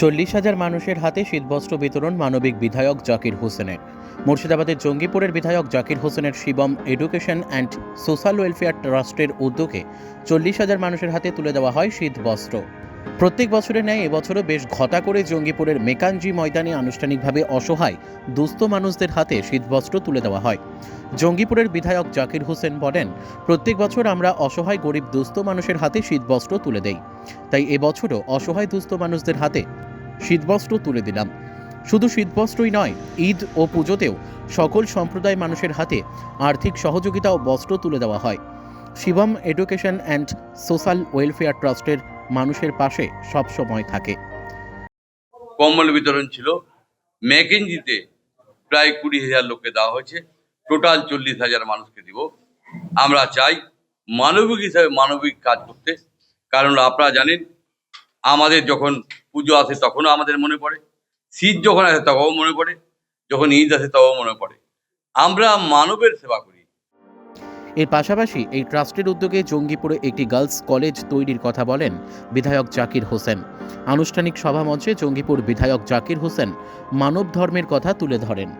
চল্লিশ হাজার মানুষের হাতে শীতবস্ত্র বিতরণ মানবিক বিধায়ক জাকির হোসেনের। মুর্শিদাবাদের জঙ্গিপুরের বিধায়ক জাকির হোসেনের Shivam education and social welfare ট্রাস্টের উদ্যোগে চল্লিশ হাজার মানুষের হাতে তুলে দেওয়া হয় শীতবস্ত্র। প্রত্যেক বছরের ন্যায় এবছরও বেশ ঘটা করে জঙ্গিপুরের মেকানজি ময়দানে আনুষ্ঠানিকভাবে অসহায় দুস্থ মানুষদের হাতে শীতবস্ত্র তুলে দেওয়া হয়। জঙ্গিপুরের বিধায়ক জাকির হোসেন বলেন, প্রত্যেক বছর আমরা অসহায় গরিব দুস্থ মানুষের হাতে শীতবস্ত্র তুলে দেই। তাই এবছরও অসহায় দুস্থ মানুষদের হাতে শীতবস্ত্র তুলে দিলাম। শুধু শীতবস্ত্রই নয়, ঈদ ও পুজোতেও সকল সম্প্রদায় মানুষের হাতে আর্থিক সহযোগিতা ও বস্ত্র তুলে দেওয়া হয়। Shivam education and social welfare ট্রাস্টের মানুষের পাশে সবসময় থাকে। কম্বল বিতরণ ছিল। ম্যাকেঞ্জিতে প্রায় কুড়ি হাজার লোককে দেওয়া হয়েছে। টোটাল চল্লিশ হাজার মানুষকে দিব। আমরা চাই মানবিক হিসাবে মানবিক কাজ করতে। কারণ আপনারা জানেন, আমাদের যখন পুজো আসে তখনও আমাদের মনে পড়ে। শীত যখন আসে তখনও মনে পড়ে। যখন ঈদ আসে তখন মনে পড়ে। আমরা মানবের সেবা করি। এর পাশাপাশি এই ট্রাস্টের উদ্যোগে জঙ্গিপুরে একটি গার্লস কলেজ তৈরির কথা বলেন বিধায়ক জাকির হোসেন। আনুষ্ঠানিক সভা মঞ্চে জঙ্গিপুর বিধায়ক জাকির হোসেন মানব ধর্মের কথা তুলে ধরেন।